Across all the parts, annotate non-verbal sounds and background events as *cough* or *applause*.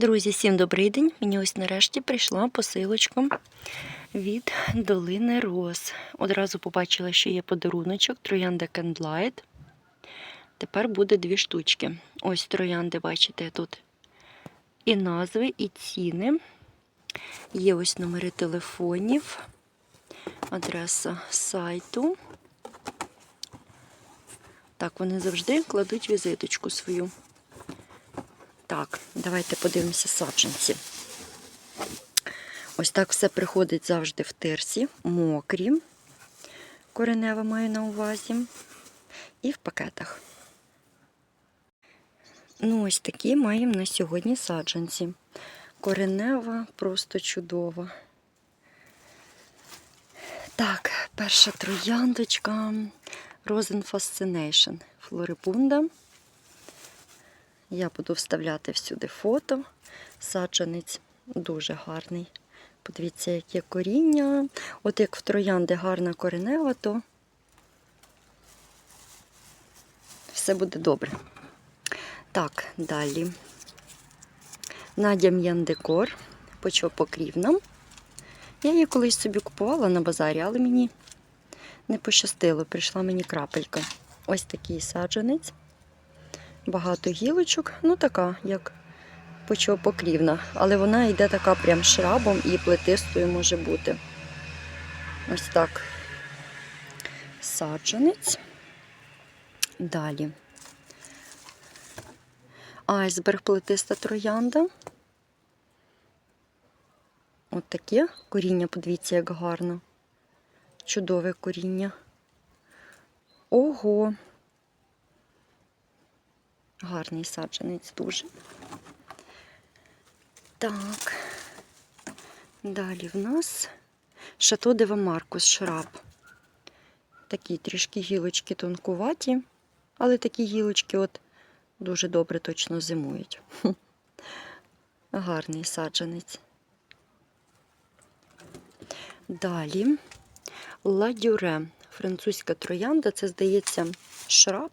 Друзі, всім добрий день. Мені ось нарешті прийшла посилочка від Долини Роз. Одразу побачила, що є подаруночок Троянда Candlelight. Тепер буде дві штучки. Ось троянди, бачите, тут і назви, і ціни. Є ось номери телефонів, адреса сайту. Так, вони завжди кладуть візиточку свою. Так, давайте подивимося саджанці. Ось так все приходить завжди в тирсі, мокрі. Коренева маю на увазі. І в пакетах. Ну, ось такі маємо на сьогодні саджанці. Коренева просто чудова. Так, перша трояндочка Rosen Fascination Флорибунда. Я буду вставляти всюди фото. Саджанець дуже гарний. Подивіться, яке коріння. От як в троянди гарна коренева, то все буде добре. Так, далі. Надя М'яндекор, почвопокрівна. Я її колись собі купувала на базарі, але мені не пощастило. Прийшла мені крапелька. Ось такий саджанець. Багато гілочок, ну така, як почвопокрівна. Але вона йде така прям шрабом і плетистою може бути. Ось так. Саджанець. Далі. Айсберг плетиста троянда. От таке коріння, подивіться, як гарно. Чудове коріння. Ого! Гарний саджанець дуже. Так. Далі в нас Шато Дева Маркус шраб. Такі трішки гілочки тонкуваті, але такі гілочки от дуже добре точно зимують. *laughs* Гарний саджанець. Далі Ладюре. Французька троянда, це, здається, шраб.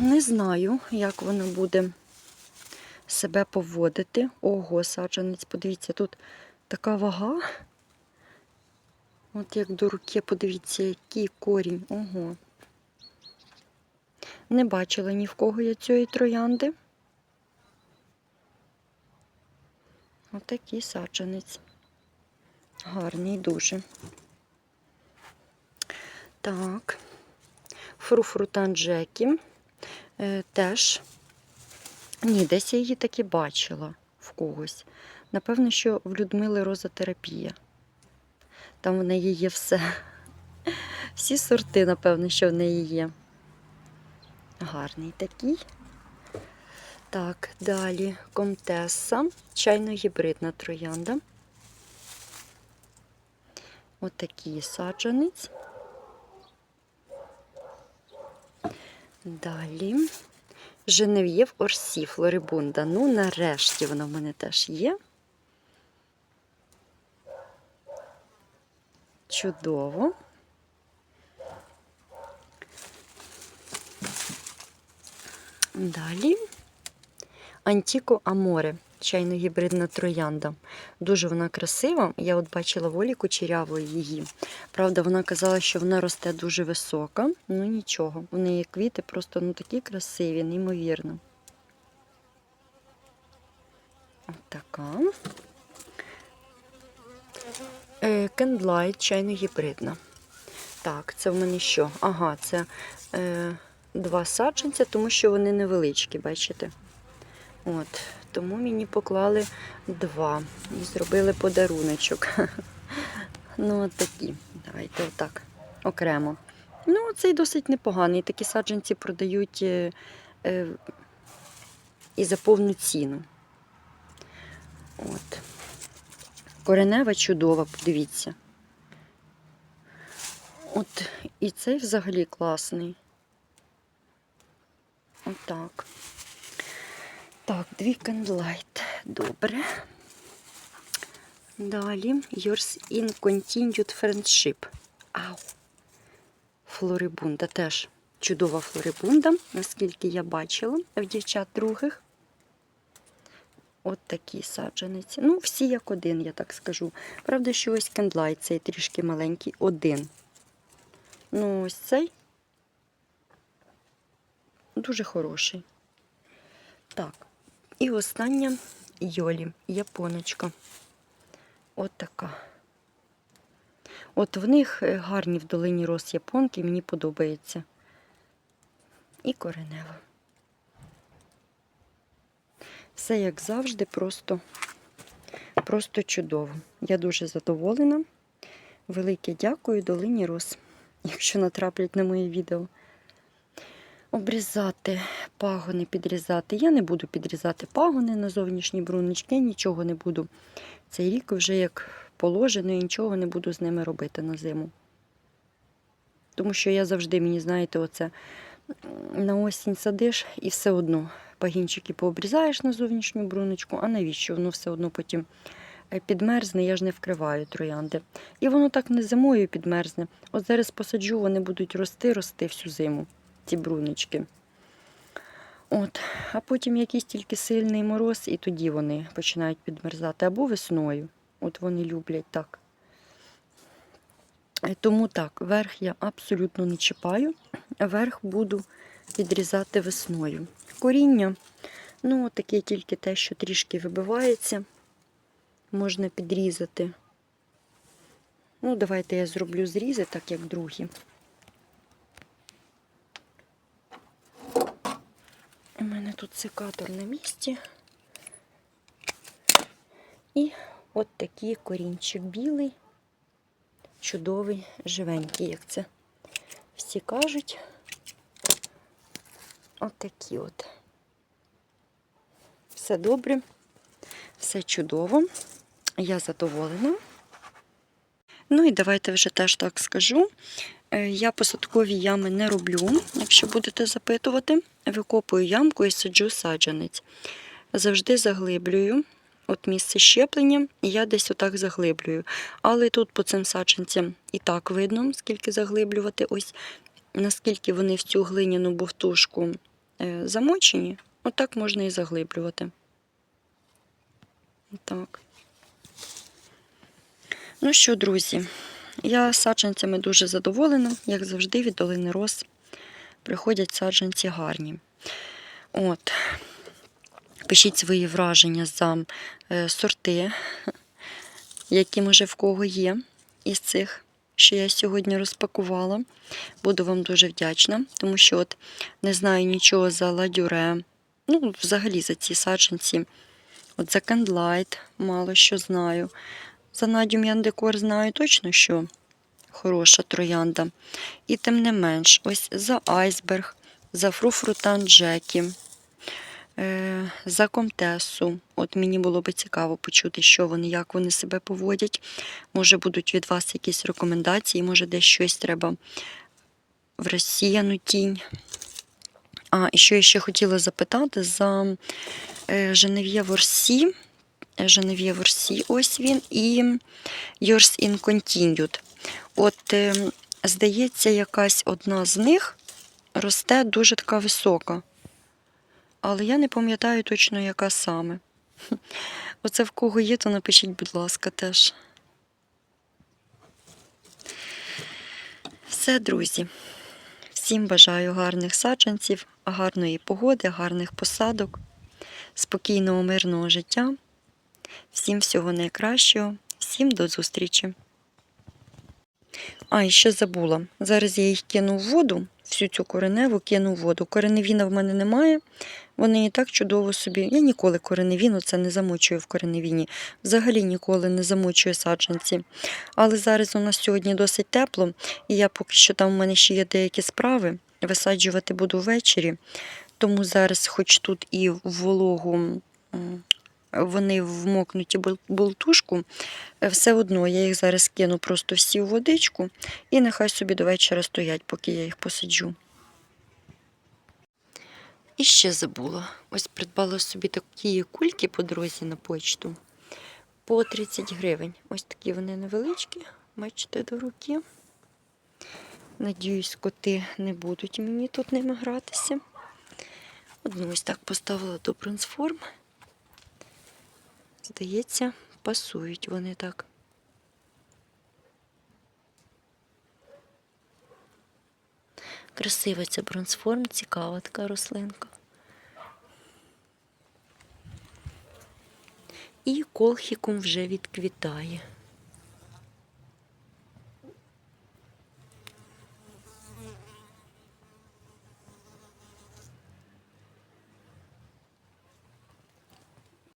Не знаю, як воно буде себе поводити. Ого, саджанець, подивіться, тут така вага. От як до руки, подивіться, який корінь. Ого. Не бачила ні в кого я цієї троянди. Отакий саджанець. Гарний дуже. Так. Фруфрутан Джекі. Е, теж. Ні, десь я її таки бачила в когось. Напевно, що в Людмили розотерапія. Там в неї є все. Всі сорти, напевно, що в неї є. Гарний такий. Так, далі комтеса, чайно-гібридна троянда. Отакий саджанець. Далі Женев'єв Орсі, Флорибунда. Ну, нарешті вона в мене теж є. Чудово. Далі Антіко Аморе, чайно-гібридна троянда. Дуже вона красива. Я от бачила волі кучерявої її. Правда, вона казала, що вона росте дуже висока. Ну нічого. У неї квіти просто ну, такі красиві, неймовірно. От така. Кендлайт, чайно-гібридна. Так, це в мене що? Ага, це е, два саджанця, тому що вони невеличкі, бачите? От, Тому мені поклали два і зробили подаруночок. *laughs* Ну, от такі. Давайте отак. Окремо. Ну, цей досить непоганий. Такі саджанці продають е, е, і за повну ціну. От. Коренева чудова, подивіться. От і цей взагалі класний. Отак. Так, дві Candlelight. Добре. Далі Yours in Continued Friendship. Ау. Флорибунда теж чудова флорибунда, наскільки я бачила в дівчат других. От такі саджаниці. Ну, всі як один, я так скажу. Правда, що ось кендлайт цей трішки маленький, один. Ну, ось цей дуже хороший. Так, і остання Йолі, японочка. От така. От в них е, гарні в долині роз японки, мені подобається. І коренева. Все як завжди, просто, просто чудово. Я дуже задоволена. Велике дякую долині роз, *laughs* якщо натраплять на моє відео. Обрізати пагони, підрізати. Я не буду підрізати пагони на зовнішні брунички, нічого не буду. Цей рік вже як положено, і нічого не буду з ними робити на зиму. Тому що я завжди, мені знаєте, оце на осінь садиш і все одно пагінчики пообрізаєш на зовнішню бруночку, а навіщо? Воно все одно потім е, підмерзне, я ж не вкриваю троянди. І воно так не зимою підмерзне. От зараз посаджу, вони будуть рости, рости всю зиму, ці брунички. От, а потім якийсь тільки сильний мороз, і тоді вони починають підмерзати. Або весною. От вони люблять так. Е, Тому так, верх я абсолютно не чіпаю, верх буду відрізати весною. Коріння, ну, таке тільки те, що трішки вибивається, можна підрізати. Ну, давайте я зроблю зрізи, так як другі. Мене тут секатор на місці. І от такий корінчик білий, чудовий, живенький, як це всі кажуть. От такі от. Все добре, все чудово. Я задоволена. Ну і давайте вже теж так скажу. Е, Я посадкові ями не роблю, якщо будете запитувати. Викопую ямку і саджу саджанець. Завжди заглиблюю. От місце щеплення, і я десь отак заглиблюю. Але тут по цим саджанцям і так видно, скільки заглиблювати. Ось наскільки вони в цю глиняну бовтушку е, замочені, отак можна і заглиблювати. Так. Ну що, друзі, я саджанцями дуже задоволена, як завжди, від долини роз приходять саджанці гарні. От. Пишіть свої враження за е, сорти, які, може, в кого є із цих, що я сьогодні розпакувала. Буду вам дуже вдячна, тому що от не знаю нічого за ладюре, ну, взагалі за ці саджанці. От за Кендлайт мало що знаю. За Надю М'яндекор знаю точно, що хороша троянда. І тим не менш, ось за айсберг, за фруфрутан Джекі, е, за комтесу. От мені було би цікаво почути, що вони, як вони себе поводять. Може, будуть від вас якісь рекомендації, може, десь щось треба в розсіяну тінь. А, і що я ще хотіла запитати за е, Женев'є Ворсі. Женев'є Ворсі, ось він, і Yours in Continued. От, е, здається, якась одна з них росте дуже така висока. Але я не пам'ятаю точно, яка саме. *laughs* Оце в кого є, то напишіть, будь ласка, теж. Все, друзі. Всім бажаю гарних саджанців, гарної погоди, гарних посадок, спокійного, мирного життя. Всім всього найкращого, всім до зустрічі. А, і ще забула. Зараз я їх кину в воду, всю цю кореневу кину в воду. Кореневіна в мене немає. Вони і так чудово собі. Я ніколи кореневіну це не замочую в кореневіні. Взагалі ніколи не замочую саджанці. Але зараз у нас сьогодні досить тепло, і я поки що там у мене ще є деякі справи. Висаджувати буду ввечері. Тому зараз, хоч тут і в вологу вони вмокнуті бол- болтушку, е, все одно я їх зараз кину просто всі в водичку і нехай собі до вечора стоять, поки я їх посаджу. І ще забула. Ось придбала собі такі кульки по дорозі на почту по 30 гривень. Ось такі вони невеличкі, бачите, до руки. Надіюсь, коти не будуть мені тут ними гратися. Одну ось так поставила до бронзформ. Здається, пасують вони так. Красива ця бронзформ, цікава така рослинка. І колхікум вже відквітає.